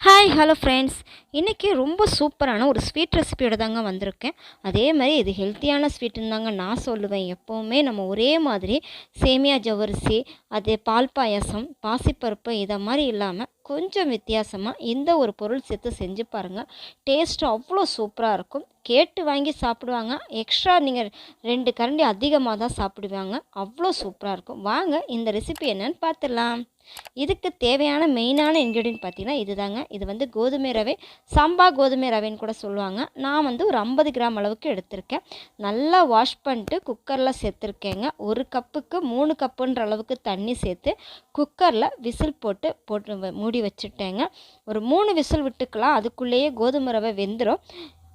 Hi hello friends இன்றைக்கி ரொம்ப சூப்பரான ஒரு ஸ்வீட் ரெசிபியோட தாங்க வந்திருக்கேன். அதே மாதிரி இது ஹெல்த்தியான ஸ்வீட்டுன்னு தாங்க நான் சொல்லுவேன். எப்போவுமே நம்ம ஒரே மாதிரி சேமியா ஜவரிசி அதே பால் பாயாசம் பாசிப்பருப்பு இதை மாதிரி இல்லாமல் கொஞ்சம் வித்தியாசமாக இந்த ஒரு பொருள் சேர்த்து செஞ்சு பாருங்கள் டேஸ்ட்டு அவ்வளோ சூப்பராக இருக்கும். கேட்டு வாங்கி சாப்பிடுவாங்க. எக்ஸ்ட்ரா நீங்கள் ரெண்டு கரண்டி அதிகமாக தான் சாப்பிடுவாங்க. அவ்வளோ சூப்பராக இருக்கும். வாங்க இந்த ரெசிபி என்னன்னு பார்த்துடலாம். இதுக்கு தேவையான மெயினான இன்க்ரீடியன்ட் பார்த்திங்கன்னா இதுதாங்க. இது வந்து கோதுமை ரவை சம்பா கோதுமை ரவைன்னு கூட சொல்லுவாங்க. நான் வந்து ஒரு ஐம்பது கிராம் அளவுக்கு எடுத்திருக்கேன். நல்லா வாஷ் பண்ணிட்டு குக்கரில் சேர்த்துருக்கேங்க. ஒரு கப்புக்கு மூணு கப்புன்ற அளவுக்கு தண்ணி சேர்த்து குக்கரில் விசில் போட்டு போட்டு வ- மூடி வச்சுட்டேங்க. ஒரு மூணு விசில் விட்டுக்கலாம். அதுக்குள்ளேயே கோதுமை ரவை வெந்துடும்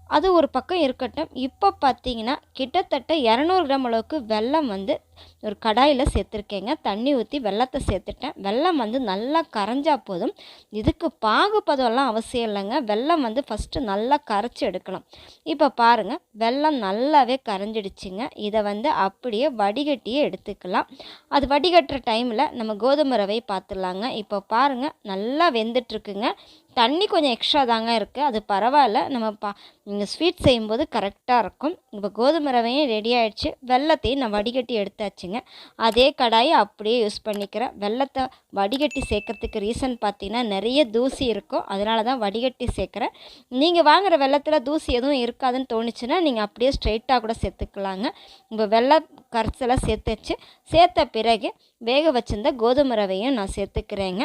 அது ஒரு பக்கம் இருக்கட்டும். இப்போ பார்த்தீங்கன்னா கிட்டத்தட்ட இரநூறு கிராம் அளவுக்கு வெல்லம் வந்து ஒரு கடாயில் சேர்த்துருக்கேங்க. தண்ணி ஊற்றி வெள்ளத்தை சேர்த்துட்டேன். வெள்ளம் வந்து நல்லா கரைஞ்சா போதும். இதுக்கு பாகுபதம்லாம் அவசியம் இல்லைங்க. வெள்ளம் வந்து ஃபஸ்ட்டு நல்லா கரைச்சி எடுக்கணும். இப்போ பாருங்கள் வெள்ளம் நல்லாவே கரைஞ்சிடுச்சுங்க. இதை வந்து அப்படியே வடிகட்டியே எடுத்துக்கலாம். அது வடிகட்டுற டைமில் நம்ம கோதுமை ரவை பார்த்துடலாங்க. இப்போ பாருங்கள் நல்லா வெந்துட்டுருக்குங்க. தண்ணி கொஞ்சம் எக்ஸ்ட்ரா தாங்க இருக்குது அது பரவாயில்ல. நம்ம பா நீங்கள் ஸ்வீட் செய்யும்போது கரெக்டாக இருக்கும். இப்போ கோதுமை ரவையும் ரெடி ஆகிடுச்சு வெள்ளத்தையும் நான் வடிகட்டி எடுத்தாச்சுங்க அதே கடாயை அப்படியே யூஸ் பண்ணிக்கிறேன். வெள்ளத்தை வடிகட்டி சேர்க்கறதுக்கு ரீசன் பார்த்தீங்கன்னா நிறைய தூசி இருக்கும். அதனால தான் வடிகட்டி சேர்க்குறேன். நீங்கள் வாங்குற வெள்ளத்தில் தூசி எதுவும் இருக்காதுன்னு தோணுச்சுன்னா நீங்கள் அப்படியே ஸ்ட்ரைட்டாக கூட சேர்த்துக்கலாங்க. இப்போ வெள்ளை சேர்த்து சேர்த்துச்சு. சேர்த்த பிறகு வேக வச்சிருந்த கோதுமை ரவையும் நான் சேர்த்துக்கிறேங்க.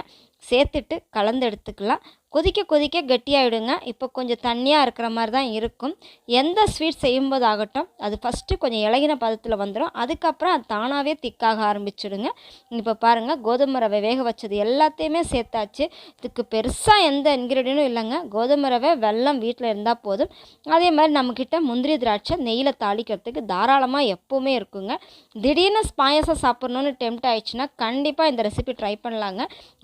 சேர்த்துட்டு கலந்து எடுத்துக்கலாம். கொதிக்க கொதிக்க கெட்டியாகிடுங்க இப்போ கொஞ்சம் தண்ணியாக இருக்கிற மாதிரி தான் இருக்கும். எந்த ஸ்வீட் செய்யும்போது ஆகட்டும் அது ஃபஸ்ட்டு கொஞ்சம் இலகின பதத்தில் வந்துடும் அதுக்கப்புறம் அது தானாகவே திக்காக ஆரம்பிச்சிடுங்க. இப்போ பாருங்கள் கோதுமை ரவை வேக வச்சது எல்லாத்தையுமே சேர்த்தாச்சு. இதுக்கு பெருசாக எந்த இன்க்ரீடியனும் இல்லைங்க. கோதுமை ரவை வெல்லம் வீட்டில் இருந்தால் போதும். அதே மாதிரி நம்மக்கிட்ட முந்திரி திராட்சை நெய்யில் தாளிக்கிறதுக்கு தாராளமாக எப்போவுமே இருக்குங்க. திடீர்னு பாயாசம் சாப்பிட்ணுன்னு டெம்ட் ஆயிடுச்சுன்னா கண்டிப்பாக இந்த ரெசிபி ட்ரை பண்ணலாங்க.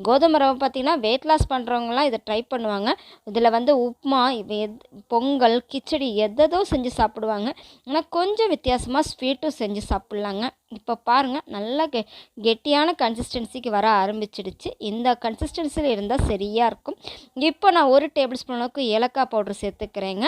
கோதுமை ரவை பார்த்திங்கன்னா வெயிட் லாஸ் பண்ணுறவங்களாம் இதை ட்ரை பண்ணுவாங்க. இதில் வந்து உப்புமா எத் பொங்கல் கிச்சடி எதோ செஞ்சு சாப்பிடுவாங்க. ஆனால் கொஞ்சம் வித்தியாசமாக ஸ்வீட்டும் செஞ்சு சாப்பிட்லாங்க. இப்போ பாருங்கள் நல்லா கெ கெட்டியான கன்சிஸ்டன்சிக்கு வர ஆரம்பிச்சிடுச்சு. இந்த கன்சிஸ்டன்சியில் இருந்தால் சரியாக இருக்கும். இப்போ நான் ஒரு டேபிள் ஸ்பூன் அளவுக்கு ஏலக்காய் பவுடர் சேர்த்துக்கிறேங்க.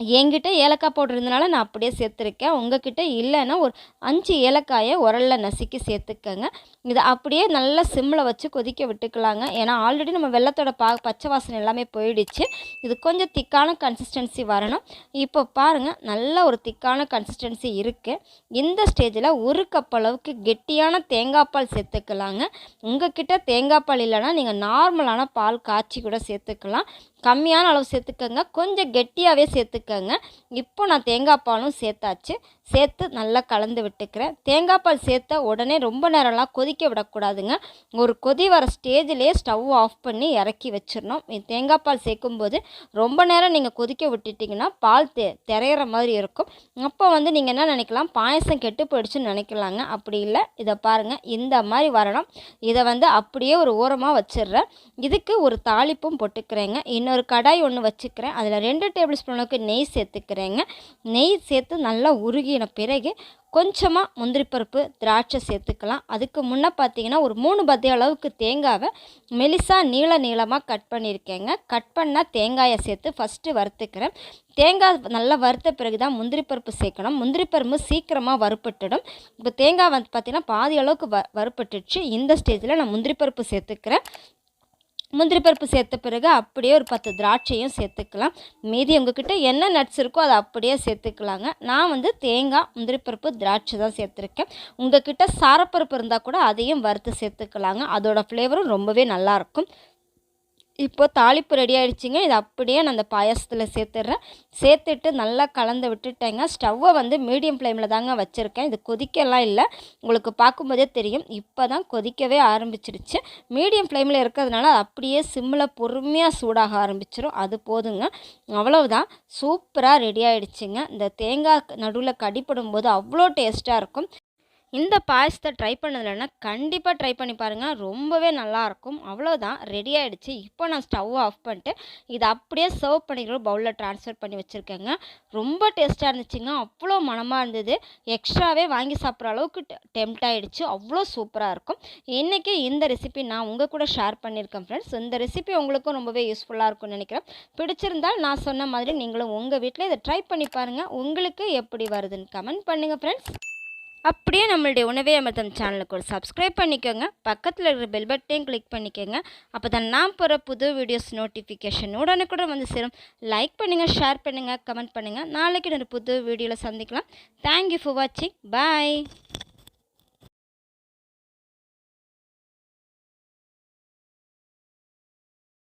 என்கிட்ட ஏலக்காய் பவுடர் இருந்தனால நான் அப்படியே சேர்த்துருக்கேன். உங்ககிட்ட இல்லைன்னா ஒரு அஞ்சு ஏலக்காயை உரலில் நசுக்கி சேர்த்துக்கங்க. இதை அப்படியே நல்லா சிம்மில் வச்சு கொதிக்க விட்டுக்கலாங்க. ஏன்னா ஆல்ரெடி நம்ம வெள்ளத்தோட பா பச்சை வாசனை எல்லாமே போயிடுச்சு. இது கொஞ்சம் திக்கான கன்சிஸ்டன்சி வரணும். இப்போ பாருங்கள் நல்ல ஒரு திக்கான கன்சிஸ்டன்சி இருக்குது இந்த ஸ்டேஜில் ஒரு கப் அளவுக்கு கெட்டியான தேங்காய் பால் சேர்த்துக்கலாங்க. உங்ககிட்ட தேங்காய் பால் இல்லைன்னா நீங்கள் நார்மலான பால் காய்ச்சி கூட சேர்த்துக்கலாம். கம்மியான அளவு சேர்த்துக்கோங்க. கொஞ்சம் கெட்டியாகவே சேர்த்துக்கோங்க. இப்போ நான் தேங்காய் பாலும் சேர்த்தாச்சு. சேர்த்து நல்லா கலந்து விட்டுக்கிறேன். தேங்காய் பால் சேர்த்த உடனே ரொம்ப நேரம்லாம் கொதிக்க விடக்கூடாதுங்க. ஒரு கொதி வர ஸ்டேஜ்லேயே ஸ்டவ் ஆஃப் பண்ணி இறக்கி வச்சிடணும். தேங்காய் பால் சேர்க்கும்போது ரொம்ப நேரம் நீங்கள் கொதிக்க விட்டுட்டிங்கன்னா பால் தெ திரையிற மாதிரி இருக்கும். அப்போ வந்து நீங்கள் என்ன நினைக்கலாம்? பாயசம் கெட்டு போயிடுச்சுன்னு நினைக்கலாங்க. அப்படி இல்லை. இதை பாருங்கள் இந்த மாதிரி வரணும். இதை வந்து அப்படியே ஒரு ஓரமாக வச்சிடுறேன். இதுக்கு ஒரு தாளிப்பும் போட்டுக்கிறேங்க. இன்னொரு ஒரு கடாய் ஒன்று வச்சுக்கிறேன். அதில் ரெண்டு டேபிள் ஸ்பூன் அளவுக்கு நெய் சேர்த்துக்கிறேங்க. நெய் சேர்த்து நல்லா உருகின பிறகு கொஞ்சமாக முந்திரி பருப்பு திராட்சை சேர்த்துக்கலாம். அதுக்கு முன்னே பார்த்தீங்கன்னா ஒரு மூணு பத்திய அளவுக்கு தேங்காவை மெலிசாக நீள நீளமாக கட் பண்ணியிருக்கேங்க கட் பண்ணால் தேங்காயை சேர்த்து ஃபஸ்ட்டு வறுத்துக்கிறேன். தேங்காய் நல்லா வறுத்த பிறகு தான் முந்திரி பருப்பு சேர்க்கணும். முந்திரி பருப்பு சீக்கிரமாக வறுப்பட்டுடும் இப்போ தேங்காய் வந்து பார்த்தீங்கன்னா பாதி அளவுக்கு வ வறுப்பட்டுச்சு இந்த ஸ்டேஜில் நான் முந்திரி பருப்பு சேர்த்துக்கிறேன். முந்திரி பருப்பு சேர்த்த பிறகு அப்படியே ஒரு பத்து திராட்சையும் சேர்த்துக்கலாம். மீதி உங்ககிட்ட என்ன நட்ஸ் இருக்கோ அதை அப்படியே சேர்த்துக்கலாங்க. நான் வந்து தேங்காய் முந்திரி பருப்பு திராட்சை தான் சேர்த்துருக்கேன். உங்ககிட்ட சாரப்பருப்பு இருந்தால் கூட அதையும் வறுத்து சேர்த்துக்கலாங்க. அதோட ஃப்ளேவரும் ரொம்பவே நல்லாயிருக்கும் இப்போ தாளிப்பு ரெடி ஆகிடுச்சிங்க இது அப்படியே நான் அந்த பாயாசத்தில் சேர்த்துட்றேன். சேர்த்துட்டு நல்லா கலந்து விட்டுட்டேங்க. ஸ்டவ்வை வந்து மீடியம் ஃப்ளேமில் தாங்க வச்சுருக்கேன். இது கொதிக்கலாம் இல்லை. உங்களுக்கு பார்க்கும்போதே தெரியும். இப்போ தான் கொதிக்கவே ஆரம்பிச்சிடுச்சு. மீடியம் ஃப்ளேமில் இருக்கிறதுனால அது அப்படியே சிம்மில் பொறுமையாக சூடாக ஆரம்பிச்சிடும் அது போதுங்க. அவ்வளவுதான். சூப்பராக ரெடி ஆகிடுச்சிங்க இந்த தேங்காய் நடுவில் கடிப்படும் போது அவ்வளோ டேஸ்ட்டாக இருக்கும். இந்த பாயசத்தை ட்ரை பண்ணதில்லைன்னா கண்டிப்பாக ட்ரை பண்ணி பாருங்கள் ரொம்பவே நல்லாயிருக்கும். அவ்வளோதான் ரெடி ஆகிடுச்சு இப்போ நான் ஸ்டவ் ஆஃப் பண்ணிட்டு இதை அப்படியே சர்வ் பண்ணிக்கிற பவுலில் ட்ரான்ஸ்ஃபர் பண்ணி வச்சுருக்கேங்க. ரொம்ப டேஸ்ட்டாக இருந்துச்சுங்க. அவ்வளோ மனமாக இருந்தது. எக்ஸ்ட்ராவே வாங்கி சாப்பிட்ற அளவுக்கு டெம்ட் ஆகிடுச்சு அவ்வளோ சூப்பராக இருக்கும். இன்றைக்கி இந்த ரெசிபி நான் உங்கள் கூட ஷேர் பண்ணியிருக்கேன் ஃப்ரெண்ட்ஸ் இந்த ரெசிபி உங்களுக்கும் ரொம்பவே யூஸ்ஃபுல்லாக இருக்கும்னு நினைக்கிறேன். பிடிச்சிருந்தால் நான் சொன்ன மாதிரி நீங்களும் உங்கள் வீட்டில் இதை ட்ரை பண்ணி பாருங்கள் உங்களுக்கு எப்படி வருதுன்னு கமெண்ட் பண்ணுங்கள் ஃப்ரெண்ட்ஸ் அப்படியே நம்மளுடைய உணவே அமிர்தம் சேனலுக்கு ஒரு சப்ஸ்கிரைப் பண்ணிக்கோங்க. பக்கத்தில் இருக்கிற பெல் பட்டையும் கிளிக் பண்ணிக்கோங்க. அப்போ தான் நான் போகிற புது வீடியோஸ் நோட்டிஃபிகேஷன் உடனுக்குடன் வந்து சேரும். லைக் பண்ணுங்கள் ஷேர் பண்ணுங்கள் கமெண்ட் பண்ணுங்கள் நாளைக்கு நான் புது வீடியோவில் சந்திக்கலாம். தேங்க்யூ ஃபார் வாட்சிங் பாய்